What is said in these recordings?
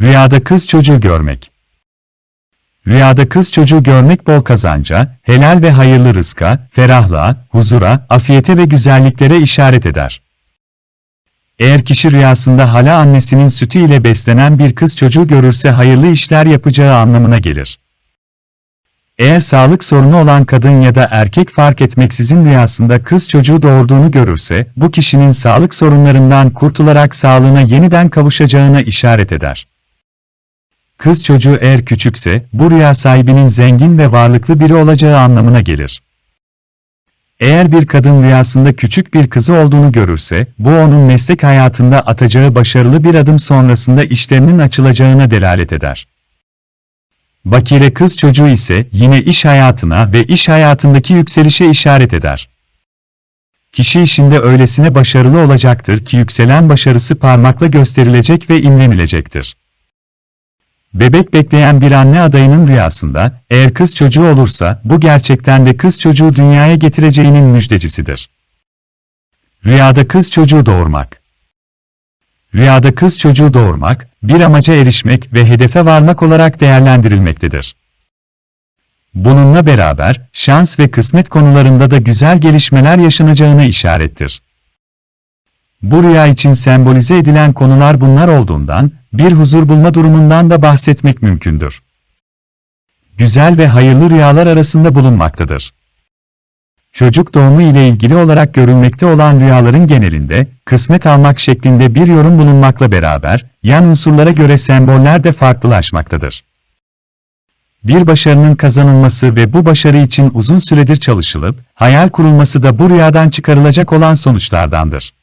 Rüyada kız çocuğu görmek. Rüyada kız çocuğu görmek bol kazanca, helal ve hayırlı rızka, ferahlığa, huzura, afiyete ve güzelliklere işaret eder. Eğer kişi rüyasında hala annesinin sütü ile beslenen bir kız çocuğu görürse hayırlı işler yapacağı anlamına gelir. Eğer sağlık sorunu olan kadın ya da erkek fark etmeksizin rüyasında kız çocuğu doğurduğunu görürse, bu kişinin sağlık sorunlarından kurtularak sağlığına yeniden kavuşacağına işaret eder. Kız çocuğu eğer küçükse, bu rüya sahibinin zengin ve varlıklı biri olacağı anlamına gelir. Eğer bir kadın rüyasında küçük bir kızı olduğunu görürse, bu onun meslek hayatında atacağı başarılı bir adım sonrasında işlerinin açılacağına delalet eder. Bakire kız çocuğu ise yine iş hayatına ve iş hayatındaki yükselişe işaret eder. Kişi işinde öylesine başarılı olacaktır ki yükselen başarısı parmakla gösterilecek ve imrenilecektir. Bebek bekleyen bir anne adayının rüyasında, eğer kız çocuğu olursa, bu gerçekten de kız çocuğu dünyaya getireceğinin müjdecisidir. Rüyada kız çocuğu doğurmak Rüyada kız çocuğu doğurmak, bir amaca erişmek ve hedefe varmak olarak değerlendirilmektedir. Bununla beraber, şans ve kısmet konularında da güzel gelişmeler yaşanacağına işarettir. Bu rüya için sembolize edilen konular bunlar olduğundan, bir huzur bulma durumundan da bahsetmek mümkündür. Güzel ve hayırlı rüyalar arasında bulunmaktadır. Çocuk doğumu ile ilgili olarak görülmekte olan rüyaların genelinde, kısmet almak şeklinde bir yorum bulunmakla beraber, yan unsurlara göre semboller de farklılaşmaktadır. Bir başarının kazanılması ve bu başarı için uzun süredir çalışılıp, hayal kurulması da bu rüyadan çıkarılacak olan sonuçlardandır.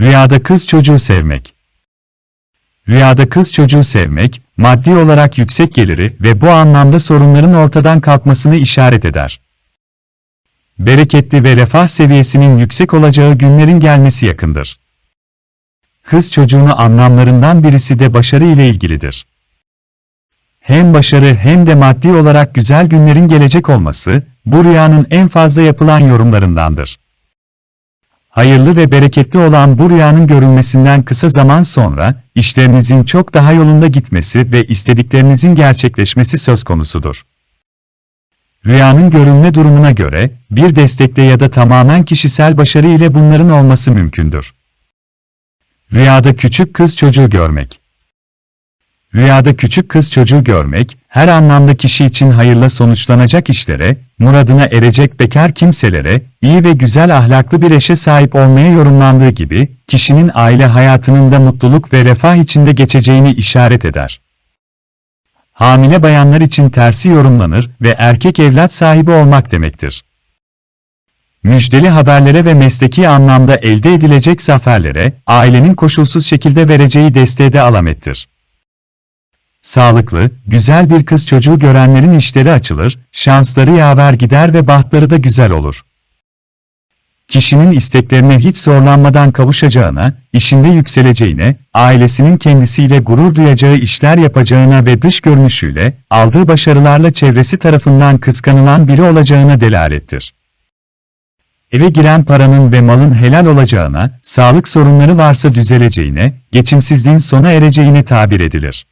Rüyada kız çocuğu sevmek Rüyada kız çocuğu sevmek, maddi olarak yüksek geliri ve bu anlamda sorunların ortadan kalkmasını işaret eder. Bereketli ve refah seviyesinin yüksek olacağı günlerin gelmesi yakındır. Kız çocuğunu anlamlarından birisi de başarı ile ilgilidir. Hem başarı hem de maddi olarak güzel günlerin gelecek olması, bu rüyanın en fazla yapılan yorumlarındandır. Hayırlı ve bereketli olan bu rüyanın görülmesinden kısa zaman sonra, işlerinizin çok daha yolunda gitmesi ve istediklerinizin gerçekleşmesi söz konusudur. Rüyanın görünme durumuna göre, bir destekle ya da tamamen kişisel başarı ile bunların olması mümkündür. Rüyada küçük kız çocuğu görmek Rüyada küçük kız çocuğu görmek, her anlamda kişi için hayırla sonuçlanacak işlere, muradına erecek bekar kimselere, iyi ve güzel ahlaklı bir eşe sahip olmaya yorumlandığı gibi, kişinin aile hayatının da mutluluk ve refah içinde geçeceğini işaret eder. Hamile bayanlar için tersi yorumlanır ve erkek evlat sahibi olmak demektir. Müjdeli haberlere ve mesleki anlamda elde edilecek zaferlere, ailenin koşulsuz şekilde vereceği desteği de alamettir. Sağlıklı, güzel bir kız çocuğu görenlerin işleri açılır, şansları yaver gider ve bahtları da güzel olur. Kişinin isteklerine hiç zorlanmadan kavuşacağına, işinde yükseleceğine, ailesinin kendisiyle gurur duyacağı işler yapacağına ve dış görünüşüyle, aldığı başarılarla çevresi tarafından kıskanılan biri olacağına delalettir. Eve giren paranın ve malın helal olacağına, sağlık sorunları varsa düzeleceğine, geçimsizliğin sona ereceğine tabir edilir.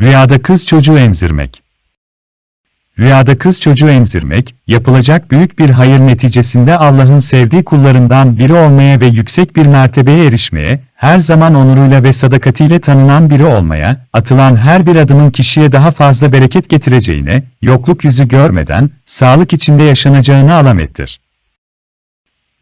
Rüyada kız çocuğu emzirmek. Rüyada kız çocuğu emzirmek, yapılacak büyük bir hayır neticesinde Allah'ın sevdiği kullarından biri olmaya ve yüksek bir mertebeye erişmeye, her zaman onuruyla ve sadakatiyle tanınan biri olmaya, atılan her bir adımın kişiye daha fazla bereket getireceğine, yokluk yüzü görmeden, sağlık içinde yaşanacağını alamettir.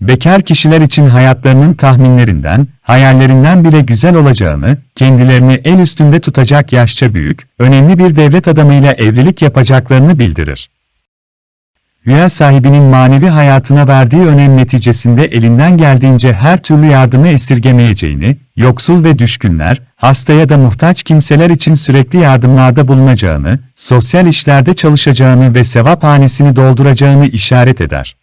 Bekar kişiler için hayatlarının tahminlerinden, hayallerinden bile güzel olacağını, kendilerini el üstünde tutacak yaşça büyük, önemli bir devlet adamıyla evlilik yapacaklarını bildirir. Rüya sahibinin manevi hayatına verdiği önem neticesinde elinden geldiğince her türlü yardımı esirgemeyeceğini, yoksul ve düşkünler, hasta ya da muhtaç kimseler için sürekli yardımlarda bulunacağını, sosyal işlerde çalışacağını ve sevap hanesini dolduracağını işaret eder.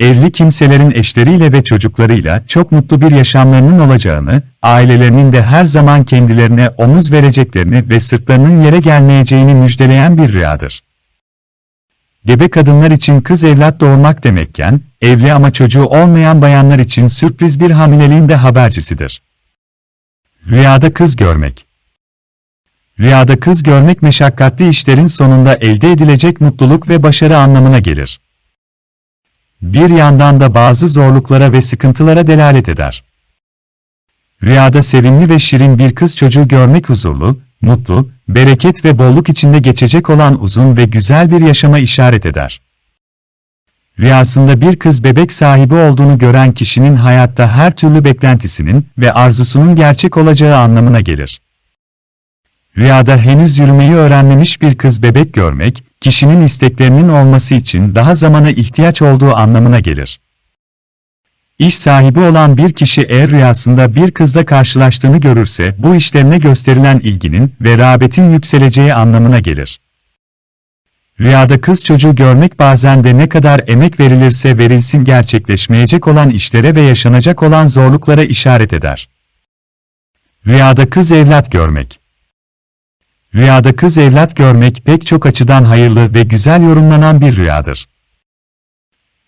Evli kimselerin eşleriyle ve çocuklarıyla çok mutlu bir yaşamlarının olacağını, ailelerinin de her zaman kendilerine omuz vereceklerini ve sırtlarının yere gelmeyeceğini müjdeleyen bir rüyadır. Gebe kadınlar için kız evlat doğurmak demekken, evli ama çocuğu olmayan bayanlar için sürpriz bir hamileliğin de habercisidir. Rüyada kız görmek. Rüyada kız görmek meşakkatli işlerin sonunda elde edilecek mutluluk ve başarı anlamına gelir. Bir yandan da bazı zorluklara ve sıkıntılara delalet eder. Rüyada sevimli ve şirin bir kız çocuğu görmek huzurlu, mutlu, bereket ve bolluk içinde geçecek olan uzun ve güzel bir yaşama işaret eder. Rüyasında bir kız bebek sahibi olduğunu gören kişinin hayatta her türlü beklentisinin ve arzusunun gerçek olacağı anlamına gelir. Rüyada henüz yürümeyi öğrenmemiş bir kız bebek görmek, kişinin isteklerinin olması için daha zamana ihtiyaç olduğu anlamına gelir. İş sahibi olan bir kişi eğer rüyasında bir kızla karşılaştığını görürse bu işlerine gösterilen ilginin ve rağbetin yükseleceği anlamına gelir. Rüyada kız çocuğu görmek bazen de ne kadar emek verilirse verilsin gerçekleşmeyecek olan işlere ve yaşanacak olan zorluklara işaret eder. Rüyada kız evlat görmek Rüyada kız evlat görmek pek çok açıdan hayırlı ve güzel yorumlanan bir rüyadır.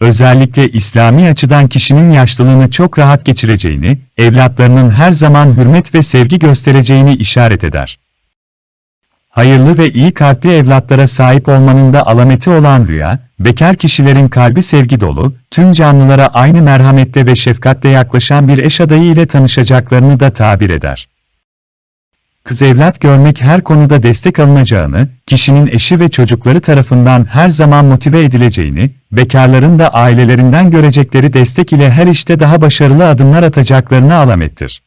Özellikle İslami açıdan kişinin yaşlılığını çok rahat geçireceğini, evlatlarının her zaman hürmet ve sevgi göstereceğini işaret eder. Hayırlı ve iyi kalpli evlatlara sahip olmanın da alameti olan rüya, bekar kişilerin kalbi sevgi dolu, tüm canlılara aynı merhamette ve şefkatle yaklaşan bir eş adayı ile tanışacaklarını da tabir eder. Kız evlat görmek her konuda destek alınacağını, kişinin eşi ve çocukları tarafından her zaman motive edileceğini, bekarların da ailelerinden görecekleri destek ile her işte daha başarılı adımlar atacaklarını alamettir.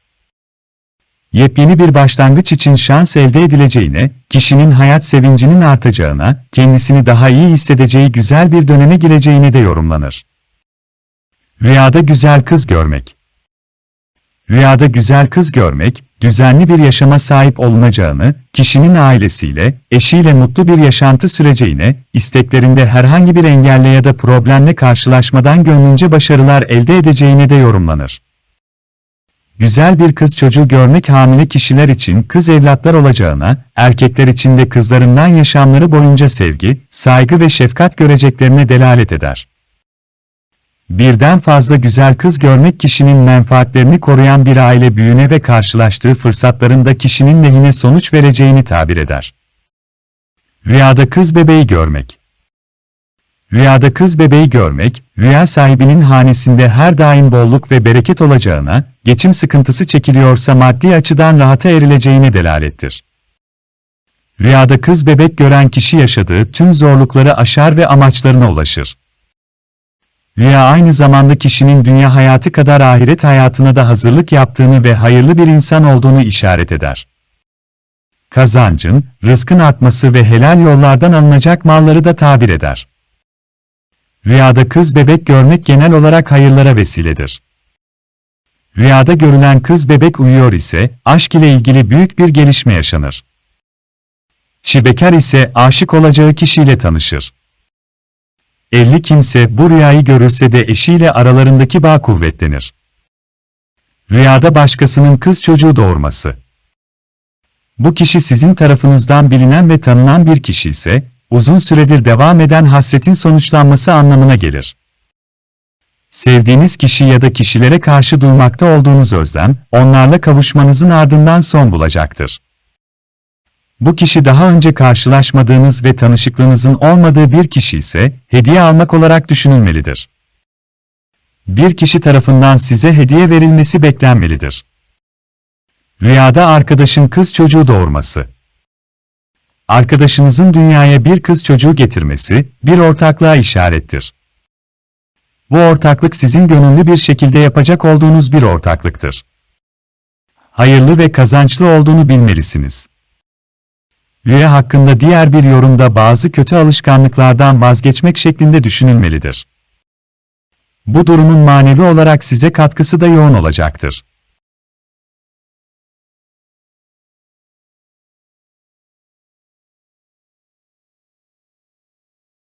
Yepyeni bir başlangıç için şans elde edileceğine, kişinin hayat sevincinin artacağına, kendisini daha iyi hissedeceği güzel bir döneme gireceğine de yorumlanır. Rüyada güzel kız görmek Rüyada güzel kız görmek, düzenli bir yaşama sahip olunacağını, kişinin ailesiyle, eşiyle mutlu bir yaşantı süreceğine, isteklerinde herhangi bir engelle ya da problemle karşılaşmadan gönlünce başarılar elde edeceğine de yorumlanır. Güzel bir kız çocuğu görmek hamile kişiler için kız evlatlar olacağına, erkekler için de kızlarından yaşamları boyunca sevgi, saygı ve şefkat göreceklerine delalet eder. Birden fazla güzel kız görmek kişinin menfaatlerini koruyan bir aile büyüğüne ve karşılaştığı fırsatlarında kişinin lehine sonuç vereceğini tabir eder. Rüyada kız bebeği görmek Rüyada kız bebeği görmek, rüya sahibinin hanesinde her daim bolluk ve bereket olacağına, geçim sıkıntısı çekiliyorsa maddi açıdan rahata erileceğine delalettir. Rüyada kız bebek gören kişi yaşadığı tüm zorlukları aşar ve amaçlarına ulaşır. Rüya aynı zamanda kişinin dünya hayatı kadar ahiret hayatına da hazırlık yaptığını ve hayırlı bir insan olduğunu işaret eder. Kazancın, rızkın artması ve helal yollardan alınacak malları da tabir eder. Rüyada kız bebek görmek genel olarak hayırlara vesiledir. Rüyada görülen kız bebek uyuyor ise, aşk ile ilgili büyük bir gelişme yaşanır. Şibekar ise aşık olacağı kişiyle tanışır. Evli kimse bu rüyayı görürse de eşiyle aralarındaki bağ kuvvetlenir. Rüyada başkasının kız çocuğu doğurması. Bu kişi sizin tarafınızdan bilinen ve tanınan bir kişi ise, uzun süredir devam eden hasretin sonuçlanması anlamına gelir. Sevdiğiniz kişi ya da kişilere karşı duymakta olduğunuz özlem, onlarla kavuşmanızın ardından son bulacaktır. Bu kişi daha önce karşılaşmadığınız ve tanışıklığınızın olmadığı bir kişi ise hediye almak olarak düşünülmelidir. Bir kişi tarafından size hediye verilmesi beklenmelidir. Rüyada arkadaşın kız çocuğu doğurması. Arkadaşınızın dünyaya bir kız çocuğu getirmesi bir ortaklığa işarettir. Bu ortaklık sizin gönüllü bir şekilde yapacak olduğunuz bir ortaklıktır. Hayırlı ve kazançlı olduğunu bilmelisiniz. Rüya hakkında diğer bir yorumda bazı kötü alışkanlıklardan vazgeçmek şeklinde düşünülmelidir. Bu durumun manevi olarak size katkısı da yoğun olacaktır.